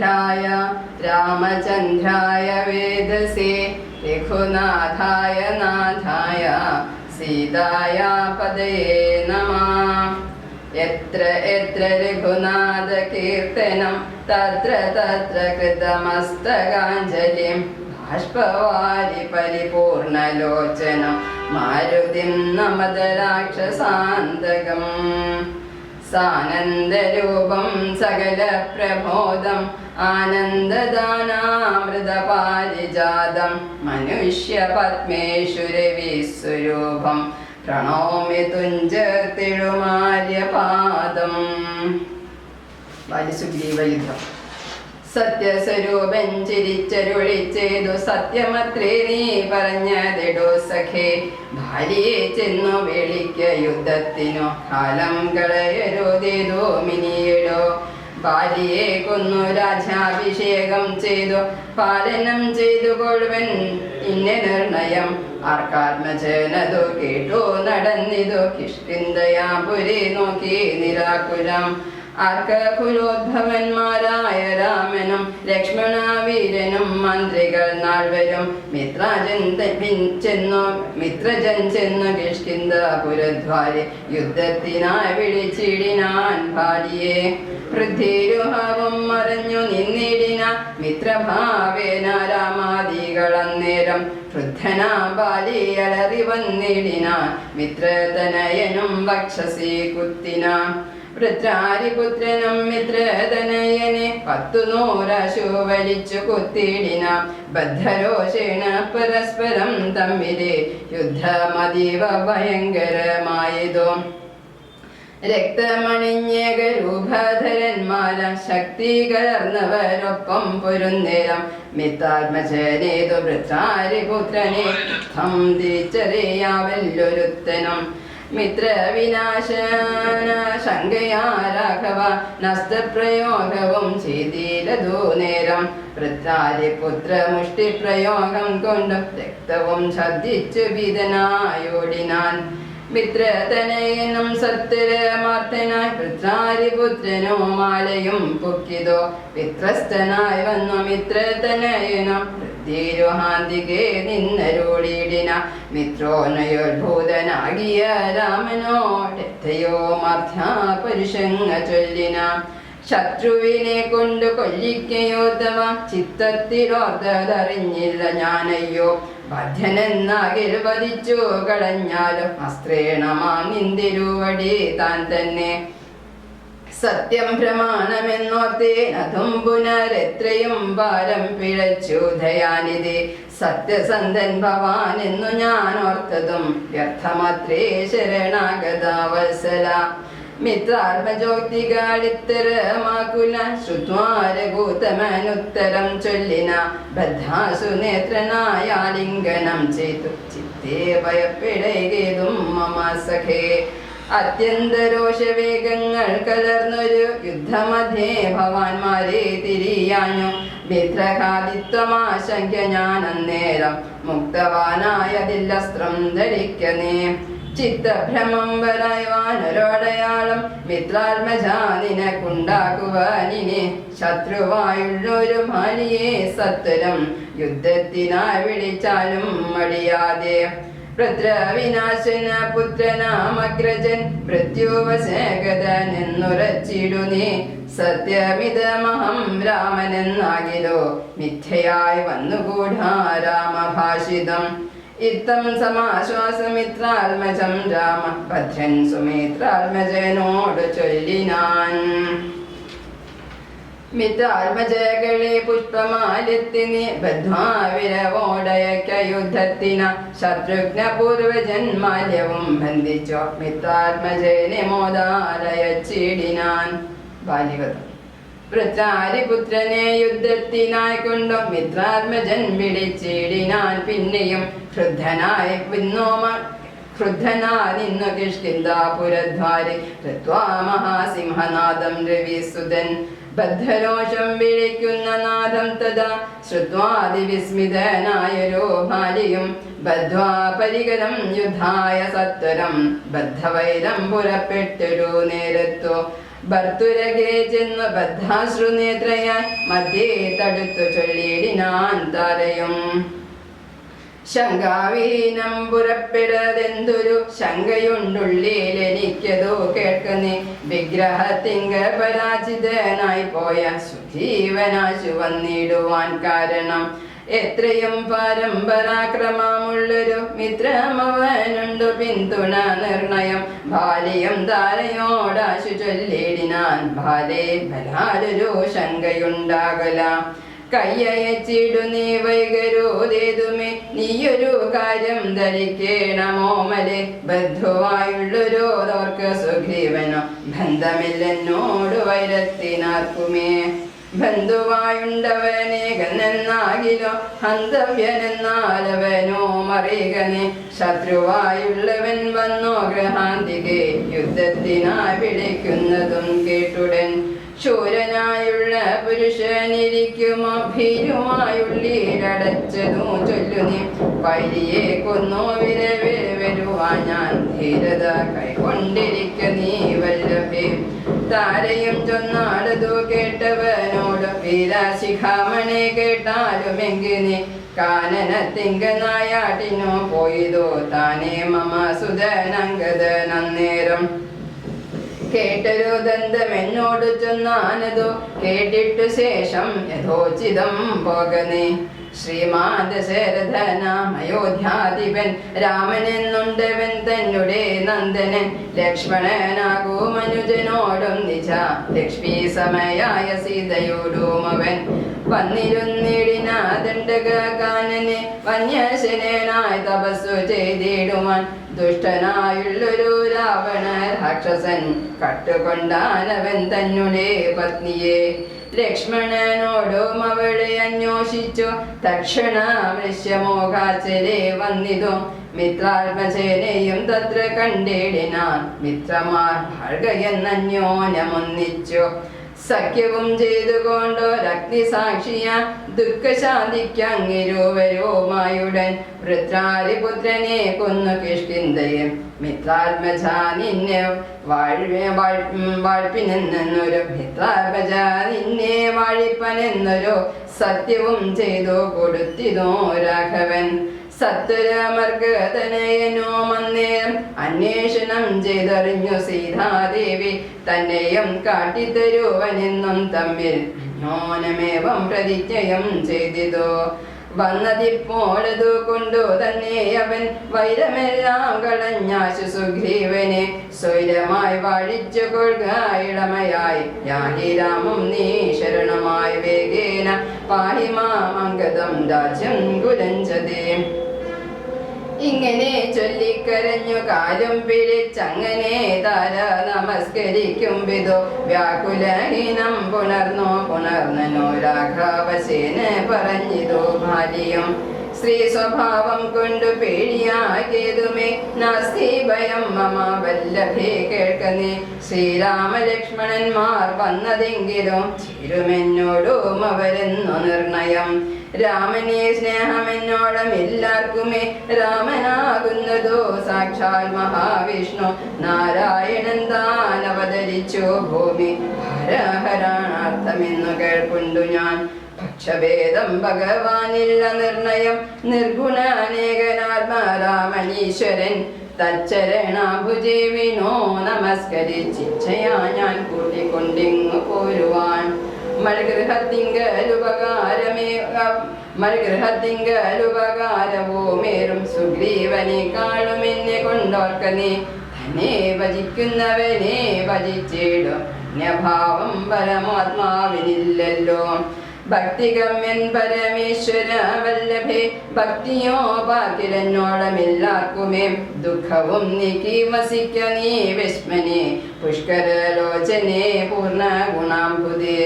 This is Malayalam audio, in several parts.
रामचन्द्राय രാമചന്ദ്രായ വേദസേ രഘുനാഥായ നാഥായ സീതായ പദയേ നമ. എത്ര എത്ര രഘുനാഥകീർത്തനം തത്ര തത്ര കൃതമസ്തകാഞ്ജലിം ബാഷ്പവാരി പരിപൂർണലോചനം മാരുതിം നമത രാക്ഷസാന്തകം. സാനന്ദരൂപം സകല ആനന്ദദാനാമൃതപാരിജാതം മനുഷ്യ പത്മേശ്വരവിസ്വരൂപം പ്രണോമി തുഞ്ച തിഴുമാര്യപാദം ബാലിസുഗ്രീവ യുദ്ധം സത്യസ്വരൂപൻ ചിരിച്ചരുളിച്ചേതു സത്യമത്രേ നീ പറഞ്ഞതിടോ സഖേ. ഭാര്യയെ ചെന്നു വിളിക്ക യുദ്ധത്തിനു കാലം കളയരുതേതോ മിനിയിടോ ഭാര്യയെ കൊന്നു രാജാഭിഷേകം ചെയ്തു. പാലനം ചെയ്തു കൊഴുവൻ ഇന്ന നിർണയം. ആർക്കാത്മജനതു കേട്ടു നടന്നിതു. കിഷ്കിന്തയാപുരി നോക്കി നിരാകുലം. ആർക്കകുലോദ്ഭവന്മാരായ രാമനും ലക്ഷ്മണ വീരനും മന്ത്രികൾ നാൾവരും മിത്രജൻ ചെന്നു മിത്രജൻ ചെന്നു കിഷ്കിന്ദപുരദ്വാരെ യുദ്ധത്തിനായി വിളിച്ചിടിനാൻ ഭാര്യയെ. പൃഥ്വിരുഹവും മറഞ്ഞു നിന്നിടിന മിത്രഭാവേന രാമാദികളന്നേരം വൃദ്ധനാ ബാലി അലറി വന്നിടിന മിത്രതനയനും വക്ഷസി കുത്തിനാൻ. വൃത്രാരിപുത്രനും മിത്രതനയനെ പത്തു നൂറാശു വലിച്ചു കുത്തിടിന ബദ്ധരോഷേണ പരസ്പരം തമ്മിലെ യുദ്ധമതീവ ഭയങ്കരമായതോ. രക്തമണിഞ്ഞേകരൂപധരന്മാര ശക്തി കലർന്നവരൊപ്പം പൊരുന്നേരം മിത്താത്മചനേതു വൃത്താരിപുത്രനെ തം തിരിച്ചറിയാവല്ലൊരുത്തനും മിത്രവിനാശന ശങ്കയാ രാഘവ നസ്തപ്രയോഗവും ചെയ്തിലതോ നേരം. വൃത്താരിപുത്ര മുഷ്ടിപ്രയോഗം കൊണ്ടും രക്തവും ഛർദിച്ചു വിതനായോടിനാൻ മിത്രതനയനും സത്യരമാർത്തനായി വൃത്രാരിപുത്രനോ മാലയും പൊക്കിതോ. വിത്രസ്തനായി വന്നു മിത്രതനയനും ീരുഹാന്തികെ നിന്നരോടിയിടിന മിത്രോനയോത്ഭൂതനാകിയ രാമനോടെത്തയോ മധ്യാപുരുഷങ്ങ ചൊല്ലിന. ശത്രുവിനെ കൊണ്ട് കൊല്ലിക്കയോത്തവ ചിത്തത്തിലോർത്തതറിഞ്ഞില്ല ഞാനയ്യോ. ബദ്ധനെന്നാകിൽ വധിച്ചു കളഞ്ഞാലും അസ്ത്രേണമാ നിന്തിരുവടി താൻ തന്നെ. സത്യം പ്രമാണമെന്നോർത്തേനതും പുനരെത്രയും ഭാരം പിഴച്ചു ദയാനിധി സത്യസന്ധൻ ഭവാൻ എന്നു ഞാൻ ഓർത്തതും വ്യർത്ഥമത്രേ ശരണാഗതാവത്സല. മിത്രാത്മജോക്തികാളിത്തരമാകുല ശ്രുത്വാരകൂതമനുത്തരം ചൊല്ലിന ബദ്ധാസു നേത്രനായാലിംഗനം ചെയ്തു ചിത്തേ ഭയപ്പെടേതും മമ സഖേ അത്യന്തരോഷവേഗങ്ങൾ കലർന്നൊരു യുദ്ധമധ്യേ ഭവാന്മാരെ തിരിയാഞ്ഞു. വിദ്രഹാദിത്വമാശങ്ക ഞാൻ അന്നേരം മുക്തവാനായതില്ലസ്ത്രം ധരിക്കനേ ചിത്തഭ്രമം വരായവാനൊരടയാളം മിത്രാത്മജാനിനക്കുണ്ടാക്കുവാനിനെ ശത്രുവായുള്ളൊരു മാലിയെ സത്വരം യുദ്ധത്തിനായി വിളിച്ചാലും മടിയാതെ. രുദ്രവിനാശന പുത്രനാമഗ്രജൻ മൃത്യുവശേഖതനെന്നുറച്ചിടുനേ സത്യമിതമഹം രാമനെന്നാകിലോ മിഥ്യയായി വന്നുകൂടാ രാമഭാഷിതം. ഇത്തം സമാശ്വാസമിത്രാത്മജം രാമ ഭദ്രൻ സുമിത്രാത്മജനോട് ചൊല്ലിനാൻ. മിത്രാത്മജകളെ പുഷ്പമാലെത്തിനി ബദ്ധാവിരവോടയക്ക യുദ്ധത്തിന ശത്രുഘ്ന പൂർവജന്മാല്യവും ബന്ധിച്ചു. മിത്രാത്മജനെ മോദാലയച്ചിടിനാൻ ബാലിവതം പ്രചാരിപുത്രനെ യുദ്ധത്തിനായി കൊണ്ടും മിത്രാത്മജൻ പിടിച്ചിടിനാൻ പിന്നെയും ക്രുദ്ധനായി പിന്നോമ ക്രുദ്ധനാ നിന്നു കിഷ്കിന്ദാപുരദ്വാരി കൃത്വാ മഹാസിംഹനാദം രവിസുതൻ ബദ്ധരോഷം വിളിക്കുന്ന നാദം തഥാ. ശ്രുത്വാതിവിസ്മിതനായൊരു ഭാര്യയും ബദ്ധ്വാ പരികരം യുദ്ധായ സത്വരം. ബദ്ധവൈരം പുറപ്പെട്ടൊരു നേരത്തു. ഭർത്തുരകെ ചെന്നു ബദ്ധാശ്രുനേത്രയാൻ. മധ്യേ തടുത്തു ചൊല്ലിയിടിനാൻ താരയും. ശങ്കാവീനം പുറപ്പെടതെന്തൊരു ശങ്കയുണ്ടുള്ളിൽ എനിക്കതോ കേൾക്കുന്നേ. വിഗ്രഹത്തിങ്ക പരാജിതനായി പോയ സുജീവനാശു വന്നിടുവാൻ കാരണം. എത്രയും പരമ്പരാക്രമമുള്ളൊരു മിത്രമവനുണ്ടു പിന്തുണ നിർണയം. ബാല്യം താരയോടാശു ചൊല്ലിടിനാൻ ബാലേ ബലാലൊരു ശങ്കയുണ്ടാകല. കയ്യയച്ചിടു നീ വൈകരോതേതുമേ നീയൊരു കാര്യം ധരിക്കേണമോമലെ ബദ്ധുവായുള്ളൊരു തോർക്ക് സുഗ്രീവനോ ബന്ധമില്ലെന്നോട് വൈരത്തിനാർക്കുമേ? ബന്ധുവായുണ്ടവനേകനെന്നാകിലോ ഹന്തവ്യനെന്നാലവനോ മറികനെ? ശത്രുവായുള്ളവൻ വന്നോ ഗ്രഹാന്തികെ യുദ്ധത്തിനായി വിളിക്കുന്നതും കേട്ടുടൻ ശൂരനായുള്ള പുരുഷനിരിക്കുമോ ഭീരുമായുള്ളിലടച്ചതു ചൊല്ലുനി വൈരിയെ കൊന്നു വിരവേ വരുവാൻ ഞാൻ ധീരത കൈകൊണ്ടിരിക്ക നീ വല്ലഭേ. താരയും ചൊന്നാടതു കേട്ടവനോട് വീരാശിഖാമണി കേട്ടാലുമെങ്കിനി കാനനത്തിങ്കനായാട്ടിനോ പോയതോ. താനേ മമ നന്നേരം. കേട്ടൊരു ദന്തമെന്നോട് ചൊന്നാനതു കേട്ടിട്ടു ശേഷം യഥോചിതം പോകനെ. ശ്രീമാൻ ദശരഥനാമയോധ്യാധിപൻ രാമനെന്നുണ്ടവൻ തന്നെ നന്ദനൻ. ലക്ഷ്മണനാകൂ മനുജനോടും നിജ. ലക്ഷ്മി സമയായ സീതയോടും അവൻ വന്നിരുന്നിടിനാദണ്ഡകാനനെ വന്യശനായി തപസ്സു ചെയ്തിടുവാൻ. ദുഷ്ടനായുള്ളൊരു രാവണ രാക്ഷസൻ കട്ടുകൊണ്ടാനവൻ തന്നെ പത്നിയെ. ലക്ഷ്മണനോടും അവളെ അന്വേഷിച്ചു. തക്ഷണ വൃശ്യമോകാച്ചരെ വന്നിതു മിത്രാത്മസേനയും തത്ര കണ്ടിടിനാൻ. മിത്രമാർ ഭാഴ്കയെന്നന്യോന്യമൊന്നിച്ചു സഖ്യവും ചെയ്തുകൊണ്ടൊരഗ്നി സാക്ഷിയ ദുഃഖശാന്തിക്കങ്ങിരുവരോമായുടൻ വൃത്രാരിപുത്രനെ കൊന്നു കിഷ്കിന്തയെ മിത്രാത്മജാ നിന്നെ വാഴ്വേ വാഴ്പ്പിനെന്നൊരു മിത്രാത്മജ നിന്നെ വാഴിപ്പനെന്നൊരു സത്യവും ചെയ്തു കൊടുത്തിതോ രാഘവൻ. സത്വരമർഗതനയനോ മന്ദിരം അന്വേഷണം ചെയ്തറിഞ്ഞു സീതാദേവി തന്നെയും കാട്ടിത്തരുവനെന്നും തമ്മിൽ ജ്ഞാനമേവം പ്രതിജ്ഞയം ചെയ്തിതോ. വന്നതിപ്പോഴതു കൊണ്ടു തന്നെ അവൻ വൈരമെല്ലാം കളഞ്ഞാശു സുഗ്രീവനെ. സ്വൈരമായി വാഴിച്ചു കൊള്ളുക ഇളമയായി. നീ ശരണമായി വേഗേന പാഹിമാമംഗതം രാജ്യം കുലഞ്ചതേ. ഇങ്ങനെ ചൊല്ലിക്കരഞ്ഞു കാലും പിടിച്ചങ്ങനെ താര നമസ്കരിക്കും വിധു. വ്യാകുലഹീനം പുണർന്നു പുണർന്നനോ രാഘവസേന പറഞ്ഞിതു ഭാര്യയും. സ്ത്രീ സ്വഭാവം കൊണ്ടു പേടിയാകിയതുമേ നാസ്തി ഭയം മമ വല്ലഭേ കേൾക്കുന്നേ. ശ്രീരാമലക്ഷ്മണന്മാർ വന്നതെങ്കിലും ചേരുമെന്നോടും അവരെന്നു നിർണയം. രാമനെ എന്നോടം എല്ലാവർക്കുമേ രാമനാകുന്നതോ. സാക്ഷാൽ മഹാവിഷ്ണു നാരായണൻ താൻ അവതരിച്ചു. ഭൂമി ഹരഹരാണാർത്ഥമെന്നു കേൾക്കുണ്ടു ഞാൻ. പക്ഷഭേദം ഭഗവാനില്ല നിർണയം. നിർഗുണാനേകനാത്മാരാമണീശ്വരൻ തച്ചരണാഭുജീവിനോ നമസ്കരിച്ചിച്ഛയാ ഞാൻ കൂട്ടിക്കൊണ്ടിങ്ങു പോരുവാൻ മൽഗൃഹത്തിങ്കലുപകാരമേ ഭക്തിഗമ്യൻ പരമേശ്വര വല്ലഭേ ഭക്തിയോ പാക്കിരന്നോളമില്ലാർക്കുമേ ദുഃഖവും നീക്കി വസിക്ക നീ വിസ്മനെ പുഷ്കരലോചനെ പൂർണ ഗുണാംബുദേ.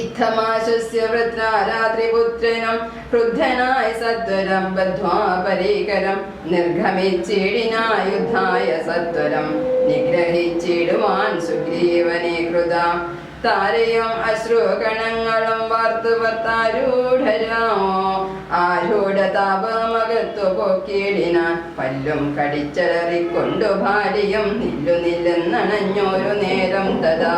ഇത്തമാശസ്യ വൃത്രാരാത്രിപുത്രനും ക്രുദ്ധനായ സത്വരം ബദ്ധ്വാ പരീകരം നിർഗമിച്ചിടിനായുദ്ധായ സത്വരം നിഗ്രഹിച്ചിടുവാൻ സുഗ്രീവനെ കൃത. താരയും അശ്രുകണങ്ങളും വാർത്തു വർത്താരൂഢരാമോ ആര് ആരൂഢ താപമകത്തു പോക്കിയിടിനാൻ പല്ലും കടിച്ചലറിക്കൊണ്ടു ഭാര്യയും നില്ലുനില്ലെന്നണഞ്ഞോരു നേരം തഥാ.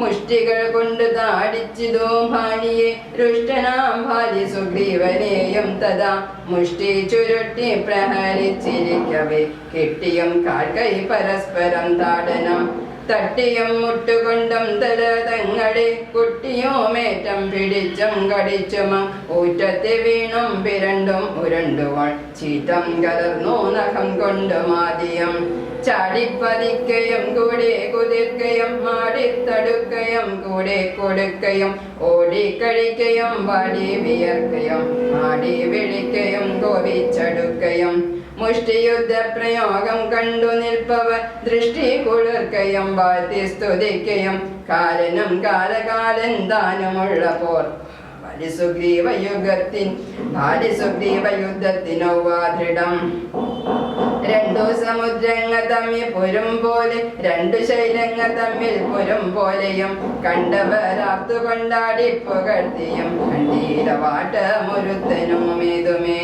മുഷ്ടികൾ കൊണ്ട് താടിച്ചിതോ ഭാര്യയെ രുഷ്ടനാം ഭാര്യ സുഗ്രീവനെയും തഥാ മുഷ്ടി ചുരുട്ടി പ്രഹരിച്ചിരിക്കവേ. കെട്ടിയും കാൽക്കൈ പരസ്പരം താടനം. തട്ടിയും മുട്ടുകൊണ്ടും തല തങ്ങളെ കുട്ടിയോമേറ്റം പിടിച്ചും കടിച്ചും ഊറ്റത്തെ വീണും പിരണ്ടും ഉരണ്ടുവൾ ചീത്തം കലർന്നു നഖം കൊണ്ടും ആദ്യം ചാടിപ്പതിക്കയും കൂടെ കുതിർക്കയും മാടിത്തടുക്കയും കൂടെ കൊടുക്കയും ഓടിക്കഴിക്കയും വാടി വിയർക്കയും ആടി വിളിക്കയും കോപിച്ചടുക്കയും മുഷ്ടിയുദ്ധ പ്രയോഗം കണ്ടു നിൽപ്പവർ ദൃഷ്ടി കുളിർക്കയും വാഴ്ത്തി സ്തുതിക്കയും. കാലനും കാലകാലൻ ദാനമുള്ള പോർ. ബാലിസുഗ്രീവ യുഗത്തിൻ വാദൃഢം ദൃഢം. രണ്ടു സമുദ്രങ്ങ തമ്മിൽ പുരും പോലെ രണ്ടു ശൈലങ്ങ തമ്മിൽ പുരും പോലെയും കണ്ടവരാർത്തു കൊണ്ടാടി പുകഴ്ത്തിയും കണ്ടീരവാട്ടമൊരുത്തനും ഏതുമേ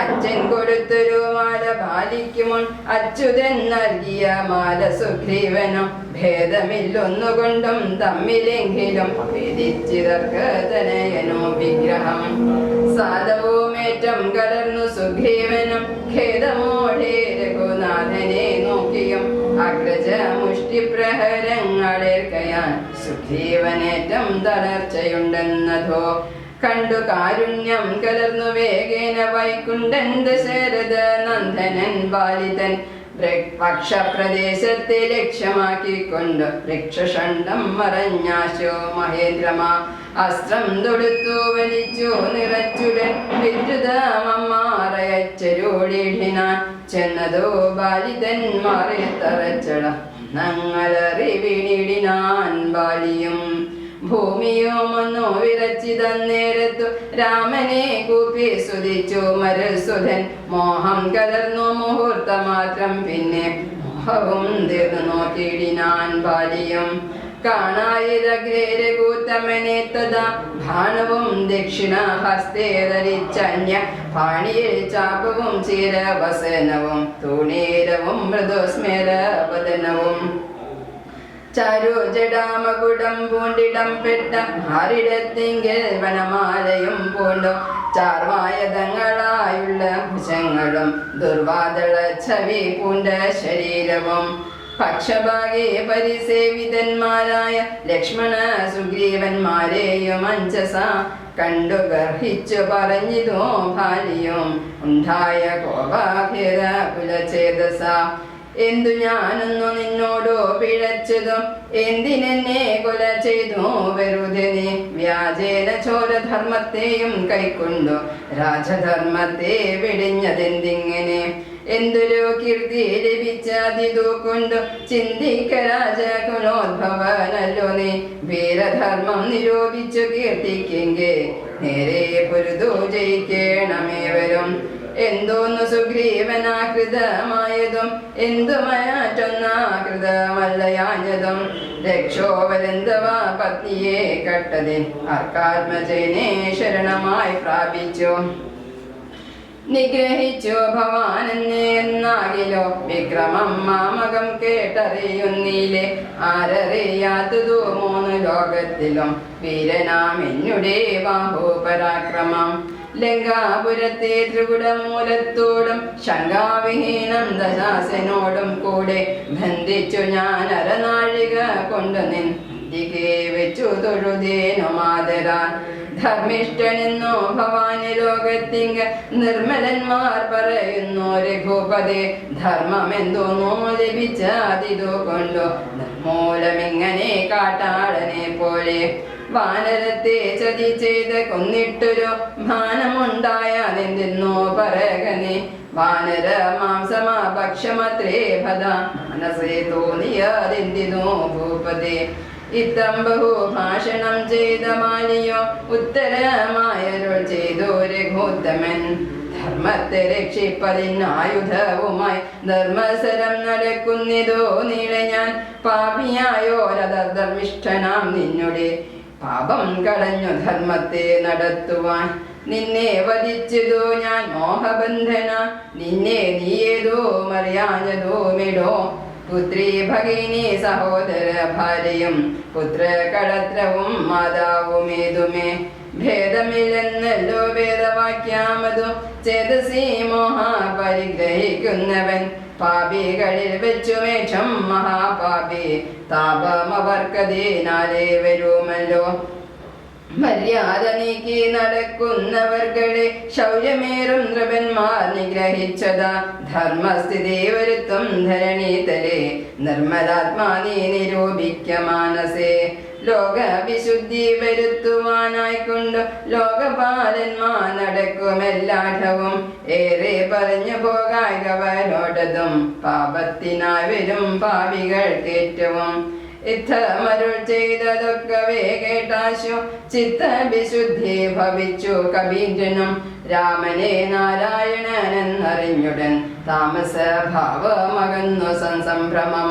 അച്ഛൻ കൊടുത്തൊരു മാല പാലിക്കുമുൻ അച്യുതൻ നൽകിയ മാല സുഗ്രീവനും ഭേദമില്ലൊന്നുകൊണ്ടും തമ്മിലെങ്കിലും ഭേദിച്ചിതർക്ക് തനയനോ വിഗ്രഹം. സാധവോമേറ്റം കലർന്നു സുഗ്രീവനും രഘുനാഥനെ നോക്കിയും അഗ്രജ മുഷ്ടിപ്രഹരങ്ങളേൽക്കയാൻ സുഗ്രീവനേറ്റം തളർച്ചയുണ്ടെന്നതോ. കണ്ടു കാരുണ്യം കലർന്നു വേഗേന വൈകുണ്ഠൻ ദശരഥ നന്ദനൻ ബാലിതൻ പക്ഷപ്രദേശത്തെ ലക്ഷ്യമാക്കിക്കൊണ്ട് വൃക്ഷഷണ്ഡം മറഞ്ഞാശോ മഹേന്ദ്രമാ. അസ്ത്രം തൊടുത്തു വലിച്ചു നിറച്ചുടൻ വിദ്യുതമമ്മാറയച്ചരോടിനാൻ ചെന്നതോ ബാലിതൻ മാറി തറച്ചട നങ്ങളറി വീണിടിനാൻ ബാലിയും. ഭൂമിയോ മണ്ണോ വിറച്ചി തന്നേരത്തു രാമനെ കൂപ്പി സ്തുതിച്ചു മരുസുധൻ. മോഹം കലർന്നു മുഹൂർത്ത മാത്രം പിന്നെ മോഹവും തീർന്നു നോക്കിയിടിനാൻ ബാലിയും. കാണായിരഗ്രേരകൂത്തമനെ തഥാ ഭാണവും ദക്ഷിണ ഹസ്തേ ധരിച്ചന്യ. പാണിയിൽ ചാപവും ചീരവസനവും തൂണീരവും മൃദുസ്മേരവദനവും ചാരു ജടാമകുടം പൂണ്ടിടം പെട്ട ആരിടത്തിങ്കിൽ വനമാലയും പൂണ്ടോ? ചാർവായതങ്ങളായുള്ള ഭുജങ്ങളും ദുർവാദള ഛവി പൂണ്ട ശരീരവും. പക്ഷഭാഗേ പരിസേവിതന്മാരായ ലക്ഷ്മണ സുഗ്രീവന്മാരെയും അഞ്ചസ കണ്ടു ഗർഹിച്ചു പറഞ്ഞിതോ ഭാര്യയും. ഉണ്ടായ കോപാഖിര കുലചേതസ എന്തു ഞാനൊന്നു നിന്നോടോ പിഴച്ചതും? എന്തിനെന്നെ കൊല ചെയ്തു? വെറുതെ വ്യാജേന ചോരധർമ്മത്തെയും കൈക്കൊണ്ടു. രാജധർമ്മത്തെ വെടിഞ്ഞതെന്തിങ്ങനെ? എന്തൊരു കീർത്തി ലഭിച്ചതിതു കൊണ്ടു ചിന്തിക്ക രാജകുലോദ്ഭവനല്ലോ നീ. വീരധർമ്മം നിരൂപിച്ചു കീർത്തിക്കെങ്കിൽ നേരെ പൊരുതു ജയിക്കണമേവരും എന്തോന്നു സുഗ്രീവനാകൃതമായതും എന്തു മയാറ്റൊന്നാകൃതമല്ലയാഞ്ഞതും രക്ഷോവരന്തവ പത്നിയെ കട്ടതിൻ അർക്കാത്മജനെ ശരണമായി പ്രാപിച്ചു. നിഗ്രഹിച്ചു ഭവാനെന്നാകിലോ വിക്രമം മാമകം കേട്ടറിയുന്നില്ലേ? ആരറിയാത്തതു മൂന്ന് ലോകത്തിലും? വീരനാം ബാഹു ബാഹുപരാക്രമം ലങ്കാപുരത്തെ ത്രികുടമൂലത്തോടും ശങ്കാവിഹീനം ദശാസനോടും കൂടെ ബന്ധിച്ചു ഞാൻ അരനാഴിക കൊണ്ടു നിന്ദികേ വെച്ചു തൊഴുതേനു മാതരാൻ. ധർമ്മിഷ്ഠനെന്നോ ഭവാനി ലോകത്തിങ്ക നിർമ്മലന്മാർ പറയുന്നു രഘുപതേ ധർമ്മമെന്തോന്നോ ലഭിച്ചതിതു കൊണ്ടോ നിർമൂലമിങ്ങനെ കാട്ടാളനെ പോലെ വാനരത്തെ ചതി ചെയ്ത് കൊന്നിട്ടൊരു ഭാനമുണ്ടായ നിന്നോ പറകനെ. വാനര മാംസമാ ഭക്ഷമത്രേ ഭദ മനസ്സേ തോന്നിയതെന്തിനോ ഭൂപതേ ഇത്തം ബഹു ഭാഷണം ചെയ്ത മാലിയോ ഉത്തരമായരുൾ ചെയ്തു രഘുത്തമൻ. ധർമ്മത്തെ രക്ഷിപ്പതിനായുധവുമായി ധർമ്മസരം നടക്കുന്നിതോ നീളെ ഞാൻ പാപിയായോരധർമ്മിഷ്ഠനാം നിന്നുടെ. പാപം കടഞ്ഞു ധർമ്മത്തെ നടത്തുവാൻ. നിന്നെ വധിച്ചതോ ഞാൻ മോഹബന്ധന? നിന്നെ നീയതോ മറിയാഞ്ഞതോ മിടോ? പുത്രി ഭഗിനി സഹോദര ഭാര്യയും പുത്ര കളത്രവും മാതാവുമേതുമേ ഭേദമില്ലെന്നല്ലോ വേദവാക്യാമതു. ചേതസി മോഹ പരിഗ്രഹിക്കുന്നവൻ. പാപികളിൽ വെച്ചു മേഷം മഹാപാപി. താപമവർക്കതീനാലേ വരുമല്ലോ. മര്യാദ നീക്കി നടക്കുന്നവർകളെ ശൗര്യമേറും നൃപന്മാർ നിഗ്രഹിച്ചതാ. ധർമ്മസ്ഥിതി വരുത്തും ധരണീതലെ നിർമ്മലാത്മാ നീ നിരൂപിക്ക മാനസേ. ലോക വിശുദ്ധി വരുത്തുവാനായിക്കൊണ്ട് ലോകപാലന്മാർ നടക്കുമെല്ലാഠവും ഏറെ പറഞ്ഞു പോകായവനോടതും പാപത്തിനായി വരും പാപികൾക്കേറ്റവും ഇത്തമരുൾ ചെയ്തതൊക്കവേ കേട്ടാശു ചിത്ത വിശുദ്ധി ഭവിച്ചു കബീന്ദ്രനും രാമനെ നാരായണനെന്നറിഞ്ഞുടൻ താമസ ഭാവമകന്നു സംസംഭ്രമം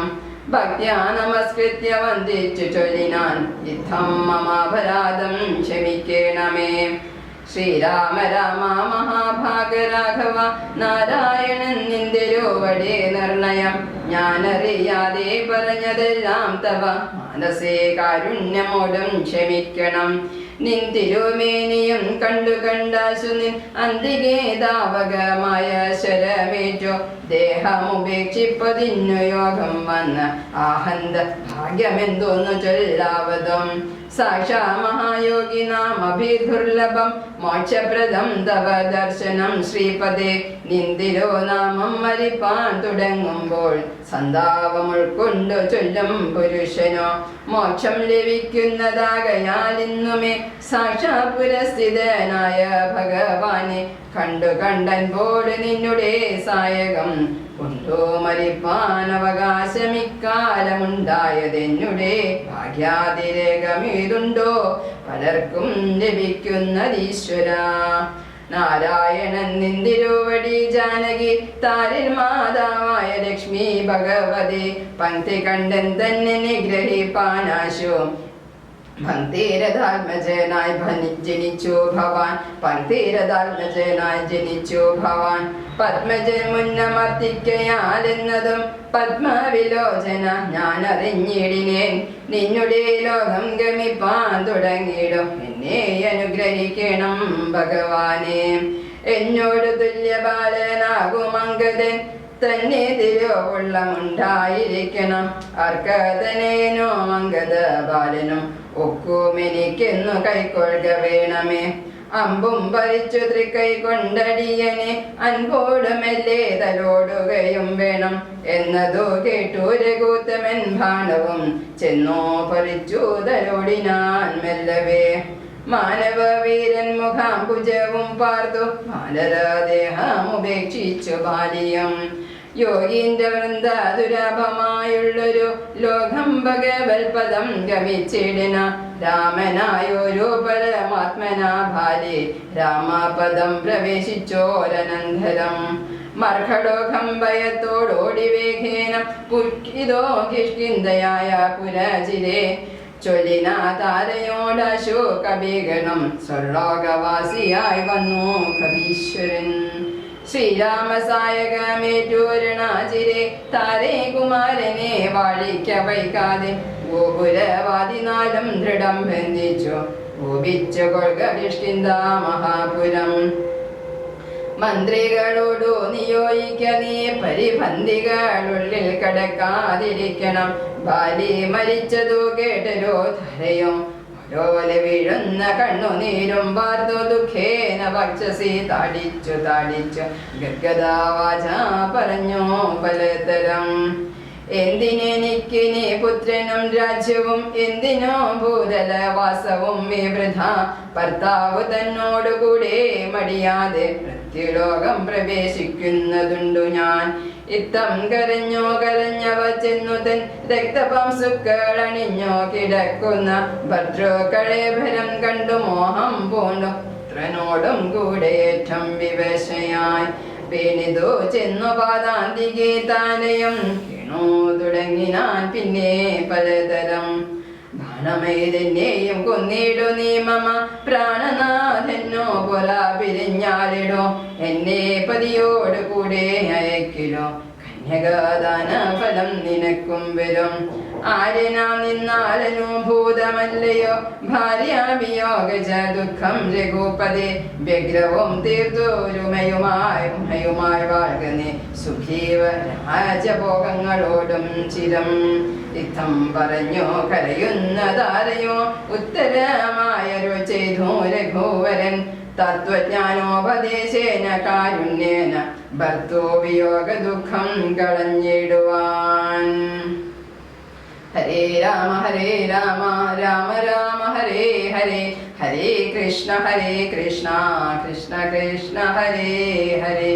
ഭക്ത്യാ നമസ്കൃത്യ വന്ദിച്ചു ചൊല്ലിനാൻ യുദ്ധം മമാപരാധം ക്ഷമിക്കേണമേ. ശ്രീരാമ രാമ മഹാഭാഗ രാഘവ നാരായണൻ നിന്റെ രൂപടേ നിർണയം. ഞാനറിയാതെ പറഞ്ഞതെല്ലാം തവ. മനസ്സേ കാരുണ്യമോടും ക്ഷമിക്കണം. നിന്തിരുമേനിയും കണ്ടു കണ്ടാശു നിൻ അന്തികേ താവകമായ ശരമേറ്റു. ദേഹമുപേക്ഷിപ്പതിന്നു യോഗം വന്ന ആഹന്ത ഭാഗ്യമെന്തോന്നു ചൊല്ലാവതും. സാക്ഷാ മഹായോഗി നാം അഭിദുർലഭം മോക്ഷപ്രദം തവ ദർശനം ശ്രീപദേ. നിന്ദിരോ നാമം മരിപ്പാൻ തുടങ്ങുമ്പോൾ സന്താപമുൾക്കൊണ്ടു ചൊല്ലും പുരുഷനോ. മോക്ഷം ലഭിക്കുന്നതാകയാൽ ഇന്നുമേ സാക്ഷാ പുരസ്ഥിതനായ ഭഗവാനെ കണ്ടു കണ്ടൻ കണ്ടൻപോട് നിന്നുടെ സായകം. കൊണ്ടു ഭാഗ്യാതിരേഖമേതുണ്ടോ പലർക്കും ലഭിക്കുന്നതീശ്വര നാരായണൻ നിന്തിരുവടി ജാനകി താരിൽ മാതാവായ ലക്ഷ്മി ഭഗവതി പങ്ക്തി കണ്ടൻ തന്നെ നിഗ്രഹിപ്പാനാശു. ഭക്തിരഥാത്മജനായി ഭനി- ജനിച്ചു ഭവാൻ ഭക്തിരഥാത്മജനായി ജനിച്ചു ഭവാൻ പത്മജൻ മുന്നമർത്തിക്കയാലെന്നതും പത്മവിലോചന ഞാൻ അറിഞ്ഞിടിനേൻ നിന്നുടെ ലോകം ഗമിപ്പാൻ തുടങ്ങിയിടും എന്നെ അനുഗ്രഹിക്കണം ഭഗവാനെ. എന്നോട് തുല്യ ബാലനാകും തന്നെ തിരുവുള്ളമുണ്ടായിരിക്കണം അർക്കതനേനോ മംഗത ബാലനും ഒക്കുമെനിക്കെന്നു കൈക്കൊള്ളുക വേണമേ. അമ്പും പറിച്ചു തൃക്കൈ കൊണ്ടടിയനെ അൻപോടുമല്ലേ മെല്ലെ തലോടുകയും വേണം. എന്നതു കേട്ടു രഘൂത്തമൻ ഭാണവും ചെന്നോ പറിച്ചു തലോടിനാൻ മെല്ലവേ. മാനവ വീരൻ മുഖാംബുജവും പാർത്തു മാനരദേഹം ഉപേക്ഷിച്ചു ബാലിയം. യോഗീന്ദ്ര വൃന്ദ ദുരഭമായുള്ളൊരു ലോകം ഭഗവൽപദം ഗമിച്ചിടിന. രാമനായൊരു പരമാത്മനാ ഭാര്യ രാമാപദം പ്രവേശിച്ചോരനന്തരം മർഘടോഖം ഭയത്തോടോടി വേഗേന പുഷ്കിതോ കിഷ്കിന്തയായ പുരജിരെ ചൊല്ലിന താരയോടശോ കബീഗണം സ്വർലോകവാസിയായി വന്നു കവീശ്വരൻ. ശ്രീരാമസായകമേറ്റൂരണാചിരെ താരേ കുമാരനെ വാഴിക്ക വൈകാതെ. ഗോപുരവാദിനാലും ദൃഢം ബന്ധിച്ചു. ഗോപിച്ചു കൊൾക കിഷ്കിന്ത മഹാപുരം. മന്ത്രികളോടു നിയോഗിക്ക നീ പരിപന്തികളുള്ളിൽ കടക്കാതിരിക്കണം. ബാലി മരിച്ചതു കേട്ടരോ ധരയും. ഓരോല വീഴുന്ന കണ്ണുനീരും വാർത്തു ദുഃഖേന വക്ഷസി താടിച്ചു താടിച്ചു. ഗദ്ഗദാവാച പറഞ്ഞു പലതരം. എന്തിനെനിക്കിനി പുത്രനും രാജ്യവും എന്തിനോ ഭൂതലവാസവും മേ വൃഥ. ഭർത്താവ് തന്നോടുകൂടെ മടിയാതെ മൃത്യുലോകം പ്രവേശിക്കുന്നതുണ്ടു ഞാൻ. ഇത്തം കരഞ്ഞോ കരഞ്ഞവ ചെന്നുതൻ രക്തപംസുക്കളണിഞ്ഞോ കിടക്കുന്ന ഭദ്രോക്കളെ കണ്ടു മോഹം പൂണ്ടു. പുത്രനോടും കൂടെ ഏറ്റം വിവശയായി. പേണിതോ ചെന്നു പാതാന്തികെ താനയും. കിണു തുടങ്ങിനാൻ പിന്നെ പലതരം. പ്രാണമേതെന്നെയും കൊന്നിടു നീ മമ പ്രാണനാഥനോ പുറ പിരിഞ്ഞാലിടോ. എന്നെ പതിയോട് കൂടെ അയക്കിലോ. കന്യകാദാന ഫലം നിനക്കും വരും. ആര്യനാം നിന്നാലനുഭൂതമല്ലയോ ഭാര്യാവിയോഗജ ദുഃഖം രഘുപതി. വ്യഗ്രവും തീർത്തോരുമയുമായി ഉമയുമായി വാഴ്കനെ സുഖീവ രാജഭോഗങ്ങളോടും ചിരം. ഇത്തം പറഞ്ഞോ കരയുന്നതാരയോ? ഉത്തരമായൊരു ചെയ്തു രഘുവരൻ. തത്വജ്ഞാനോപദേശേന കാരുണ്യേന ഭർത്തോ വിയോഗ ദുഃഖം കളഞ്ഞിടുവാൻ. ഹരേ രാമ ഹരേ രാമ രാമ രാമ ഹരേ ഹരേ ഹരേ കൃഷ്ണ ഹരേ കൃഷ്ണ കൃഷ്ണ കൃഷ്ണ ഹരേ ഹരേ.